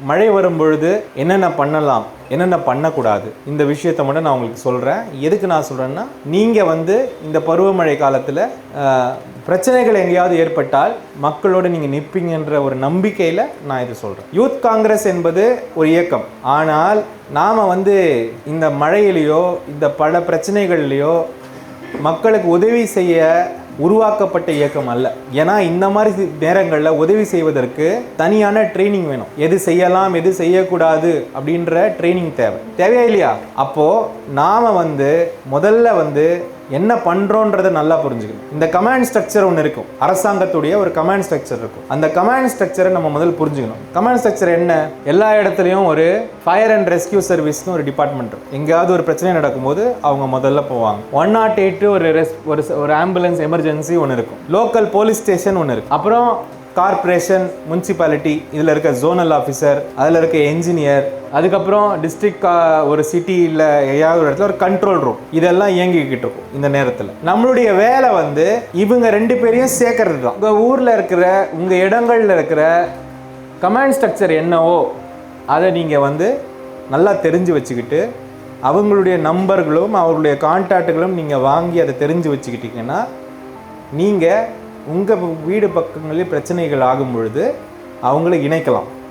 மழை வரும்பொழுது என்னென்ன பண்ணலாம் என்னென்ன பண்ணக்கூடாது இந்த விஷயத்தை மட்டும் நான் உங்களுக்கு சொல்கிறேன் எதுக்கு நான் சொல்கிறேன்னா நீங்கள் வந்து இந்த பருவமழை காலத்தில் பிரச்சனைகள் எங்கேயாவது ஏற்பட்டால் மக்களோடு நீங்கள் நிற்பீங்கன்ற ஒரு நம்பிக்கையில் நான் இது சொல்கிறேன் யூத் காங்கிரஸ் என்பது ஒரு இயக்கம். ஆனால் நாம் வந்து இந்த மழையிலையோ இந்த பல பிரச்சனைகள்லையோ மக்களுக்கு உதவி செய்ய உருவாக்கப்பட்ட இயக்கம் அல்ல. ஏன்னா இந்த மாதிரி நேரங்களில் உதவி செய்வதற்கு தனியான ட்ரைனிங் வேணும். எது செய்யலாம் எது செய்யக்கூடாது அப்படின்ற ட்ரைனிங் தேவை. தேவையா இல்லையா? அப்போ நாம வந்து முதல்ல வந்து என்ன பண்ணுறோன்றதை நல்லா புரிஞ்சுக்கணும். இந்த கமாண்ட் ஸ்ட்ரக்சர் ஒன்று இருக்கும். அரசாங்கத்துடைய ஒரு கமாண்ட் ஸ்ட்ரக்சர் இருக்கும். அந்த கமாண்ட் ஸ்ட்ரக்சரை நம்ம முதல் புரிஞ்சுக்கணும். கமாண்ட் ஸ்ட்ரக்சர் என்ன? எல்லா இடத்துலையும் ஒரு ஃபயர் அண்ட் ரெஸ்கியூ சர்வீஸ்னு ஒரு டிபார்ட்மெண்ட் இருக்கும். எங்கேயாவது ஒரு பிரச்சனை நடக்கும்போது அவங்க முதல்ல போவாங்க. ஒன் நாட் எயிட் ஒரு ரெஸ் ஒரு ஒரு ஆம்புலன்ஸ் எமர்ஜென்சி ஒன்று இருக்கும். லோக்கல் போலீஸ் ஸ்டேஷன் ஒன்று இருக்கு அப்புறம் கார்ப்பரேஷன் முனிசிபாலிட்டி இதில் இருக்க ஜோனல் ஆஃபீஸர் அதில் இருக்க என்ஜினியர் அதுக்கப்புறம் டிஸ்ட்ரிக்ட் ஒரு சிட்டியில் ஏதாவது ஒரு இடத்துல ஒரு கண்ட்ரோல் ரூம் இதெல்லாம் இயங்கிக்கிட்டு இருக்கும் இந்த நேரத்தில். நம்மளுடைய வேலை வந்து இவங்க ரெண்டு பேரையும் சேர்க்கறது தான் உங்கள் ஊரில் இருக்கிற உங்கள் இடங்களில் இருக்கிற கமாண்ட் ஸ்ட்ரக்சர் என்னவோ அதை நீங்கள் வந்து நல்லா தெரிஞ்சு வச்சுக்கிட்டு அவங்களுடைய நம்பர்களும் அவர்களுடைய கான்டாக்டுகளும் நீங்கள் வாங்கி அதை தெரிஞ்சு வச்சுக்கிட்டீங்கன்னா நீங்கள் உங்கள் வீடு பக்கங்களில் பிரச்சனைகள் ஆகும் பொழுது அவங்கள இணைக்கலாம்.